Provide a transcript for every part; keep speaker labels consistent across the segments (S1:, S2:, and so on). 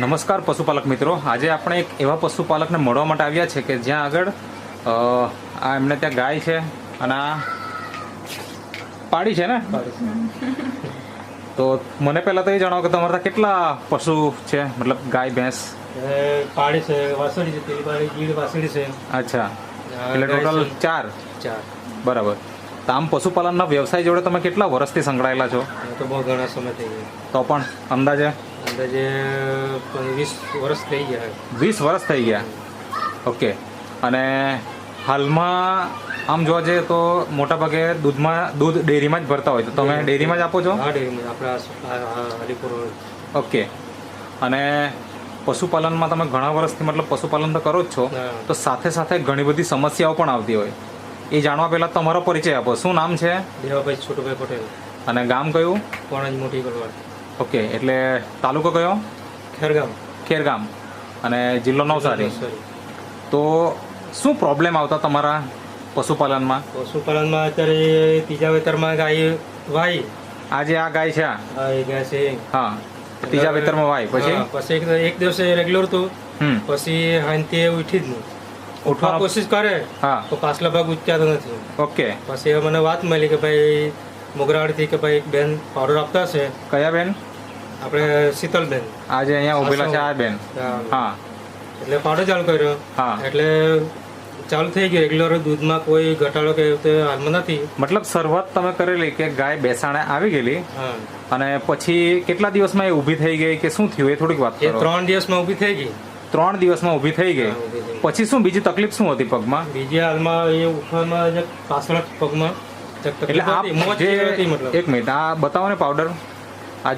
S1: નમસ્કાર પશુપાલક મિત્રો. આજે આપણે એક એવા પશુપાલકને મળવા માટે આવ્યા છે કે જ્યાં આગળ આ એમને ત્યાં ગાય છે અને આ પાડી છે ને? તો મને પહેલા તો એ જણાવો કે તમારા ત્યાં કેટલા પશુ છે? મતલબ ગાય ભેંસ?
S2: પાડી છે વાસળી છે પેલી પાડી ગીડ વાસળી છે.
S1: અચ્છા. એટલે ટોટલ ચાર?
S2: ચાર.
S1: બરાબર. તો આમ પશુપાલનના વ્યવસાય જોડે તમે કેટલા વર્ષથી સંકળાયેલા છો?
S2: તો બહુ ઘણા સમય થઈ ગયા
S1: તો પણ અંદાજે?
S2: અંદાજે વીસ વર્ષ થઈ ગયા
S1: વીસ વર્ષ થઈ ગયા? ઓકે. અને હાલમાં આમ જોવા જઈએ તો મોટાભાગે દૂધમાં દૂધ ડેરીમાં જ ભરતા હોય. તો તમે ડેરીમાં જ આપો છો?
S2: હા ડેરીમાં. આપણા હરિપુર
S1: ઓકે. અને પશુપાલનમાં તમે ઘણા વર્ષથી મતલબ પશુપાલન તો કરો જ છો તો સાથે સાથે ઘણી બધી સમસ્યાઓ પણ આવતી હોય. એ જાણવા પહેલાં તમારો પરિચય આપો. શું નામ છે?
S2: દેવાભાઈ છોટુભાઈ પટેલ.
S1: અને ગામ કયું?
S2: પણ મોટી ગલવાડ
S1: ઓકે એટલે તાલુકો કયો?
S2: ખેરગામ.
S1: ખેરગામ. અને જિલ્લો નવસારી.
S2: સોરી
S1: તો શું પ્રોબ્લેમ આવતા તમારા પશુપાલનમાં?
S2: પશુપાલનમાં અત્યારે ત્રીજા વેતરમાં ગાય
S1: વાય. આજે આ ગાય છે આ?
S2: આ એ ગાય છે
S1: હા ત્રીજા વેતરમાં વાય પછી?
S2: પછી એક- દિવસે રેગ્યુલર હતું પછી હાંતી ઉઠી જ નહીં. ઉઠવા કોશિશ કરે
S1: હા.
S2: તો પાછલા ભાગ ઉચ્ચાતો નથી.
S1: ઓકે.
S2: પછી મને વાત મળી કે ભાઈ મોગરાવાડથી કે ભાઈ બેન પાવડર આપતા છે
S1: કયા બેન?
S2: આપણે શીતલબેન.
S1: આજે અહીંયા ઉભેલા છે આ બેન.
S2: હા. એટલે પાવડર ચાલુ કર્યો.
S1: હા.
S2: એટલે ચાલુ થઈ ગયું. રેગ્યુલર દૂધમાં કોઈ ઘટાડો કે તે હાલમાં નથી.
S1: મતલબ શરૂઆત તમે કરેલી કે ગાય બેસાણે આવી ગયેલી અને પછી કેટલા દિવસમાં એ ઊભી થઈ ગઈ કે શું થયું? એ થોડીક વાત કરો.
S2: ત્રણ દિવસમાં ઊભી થઈ ગઈ.
S1: ત્રણ દિવસમાં ઊભી થઈ ગઈ. પછી શું બીજી તકલીફ શું હતી પગમાં?
S2: બીજી હાલમાં એ ઉઠવામાં પાછળ પગમાં
S1: એટલે
S2: તકલીફ
S1: આ જે એક મિનિટ આ બતાવો ને પાવડર આ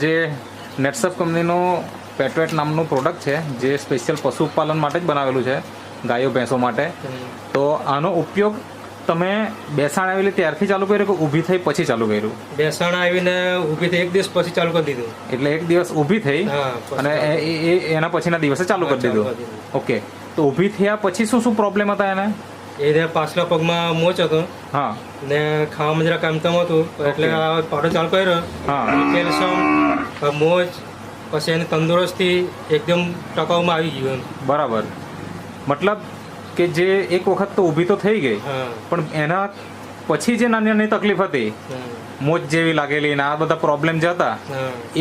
S1: જે નેટસફ કંપનીનું પેટવેટ નામનું પ્રોડક્ટ છે જે સ્પેશિયલ પશુપાલન માટે જ બનાવેલું છે ગાયો ભેંસો માટે. તો આનો ઉપયોગ તમે બેસાણ આવેલી ત્યારથી ચાલુ કર્યું કે ઊભી થઈ પછી ચાલુ કર્યું?
S2: બેસાણ આવીને ઊભી થઈ એક દિવસ પછી ચાલુ કરી દીધું.
S1: એટલે એક દિવસ ઊભી થઈ અને એના પછીના દિવસે ચાલુ કરી દીધું. ઓકે તો ઊભી થયા પછી શું શું પ્રોબ્લેમ હતા એને?
S2: એ જે પાછલા પગમાં મોચ હતો.
S1: હા.
S2: ને ખાવા મજરા કામ તેમ હતું એટલે પાડો ચાલુ કર્યો.
S1: હા.
S2: કેલ્શિયમ મોજ પછી એની તંદુરસ્તી એકદમ ટકાઉમાં આવી ગયું એમ.
S1: બરાબર. મતલબ કે જે એક વખત તો ઊભી તો થઈ ગઈ પણ એના પછી જે નાની નાની તકલીફ હતી મોજ જેવી લાગેલી ને આ બધા પ્રોબ્લેમ જે હતા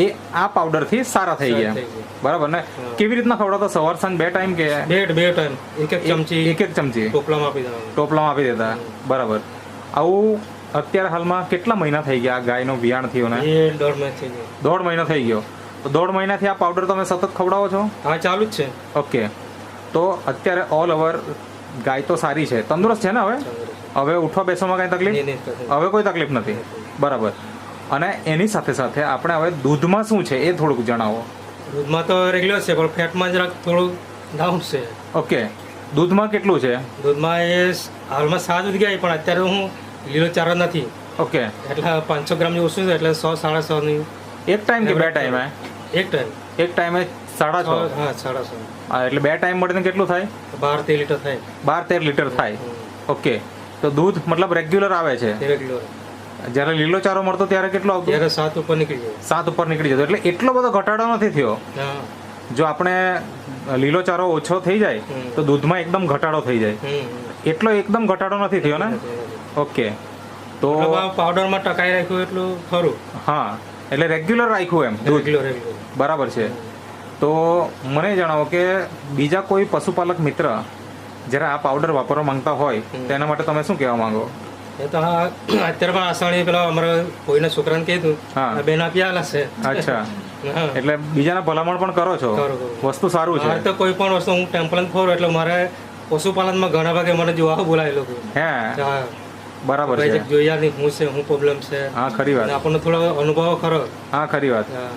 S1: એ આ પાવડરથી સારા થઈ ગયા બરાબર ને? કેવી રીતના ખવડાવતો? સવાર સાંજ બે ટાઈમ કે
S2: બે બે ટાઈમ એક એક ચમચી
S1: એક એક ચમચી.
S2: ટોપલામાં આપી દેતા
S1: ટોપલામાં આપી દેતા. બરાબર. આવું અત્યારે હાલમાં કેટલા મહિના થઈ ગયા આ ગાયનો વિયાણ થયો ને?
S2: એ દોઢ મહિના થઈ ગયો.
S1: દોઢ મહિનો થઈ ગયો. તો દોઢ મહિનાથી આ પાવડર તમે સતત ખવડાવો છો?
S2: હા ચાલુ જ છે.
S1: ઓકે. તો અત્યારે ઓલ ઓવર ગાય તો સારી છે. તંદુરસ્ત છે ને હવે? હવે ઉઠવા બેસવામાં કાંઈ તકલીફ? હવે કોઈ તકલીફ નથી? બરાબર. અને એની સાથે સાથે આપણે હવે દૂધમાં શું છે એ થોડુંક જણાવો.
S2: દૂધમાં તો રેગ્યુલર છે પણ ફેટમાં જરાક થોડું ડાઉન છે.
S1: ઓકે. દૂધમાં કેટલું છે?
S2: દૂધમાં એ હાલમાં સાત દૂધ ગયા પણ અત્યારે હું લીલો ચારો નથી.
S1: ઓકે
S2: એટલે પાંચસો ગ્રામ જેવું ઓછું છે? એટલે સો સાડા સો ની.
S1: એક ટાઈમ કે બે ટાઈમે
S2: એક ટાઈમ
S1: એક ટાઈમે સાડા છ
S2: હા સાડા છ
S1: હા, એટલે બે ટાઈમ મળીને કેટલું થાય?
S2: બાર તેર લીટર થાય.
S1: બાર તેર લીટર થાય. ઓકે તો દૂધ મતલબ રેગ્યુલર આવે છે.
S2: રેગ્યુલર
S1: જ્યારે લીલો ચારો મળતો ત્યારે કેટલો આવતો?
S2: ત્યારે સાત ઉપર નીકળી જાય.
S1: સાત ઉપર નીકળી જતો. એટલે એટલો બધો ઘટાડો નથી થયો. જો આપણે લીલો ચારો ઓછો થઈ જાય તો દૂધમાં એકદમ ઘટાડો થઈ જાય. એટલો એકદમ ઘટાડો નથી થયો ને? ઓકે. તો
S2: આ પાવડરમાં ટકાઈ રાખ્યું એટલું ખરું?
S1: હા એટલે રેગ્યુલર રાખ્યું એમ
S2: રેગ્યુલર
S1: બરાબર છે. તો મને જણાવો કે બીજા કોઈ પશુપાલક મિત્ર જ્યારે આ પાવડર વાપરવા માંગતા હોય તેના માટે તમે શું કહેવા માંગો?
S2: એ તો હા અત્યારે પણ આસાણી પેલા અમારા કોઈને છોકરાને કીધું
S1: હા.
S2: બેન આપી આલા છે.
S1: અચ્છા. એટલે બીજાના ભલામણ પણ કરો છો. વસ્તુ સારું છે.
S2: તો કોઈ પણ વસ્તુ હું ટેમ્પલન ફોર એટલે મારે પશુપાલનમાં ઘણા ભાગે મને જોવા બોલાય લોકો
S1: હે?
S2: હા.
S1: બરાબર છે.
S2: જોયા નહીં હું છે હું પ્રોબ્લેમ છે.
S1: હા ખરી વાત.
S2: આપણને થોડો અનુભવ ખરો.
S1: હા ખરી વાત.
S2: હા.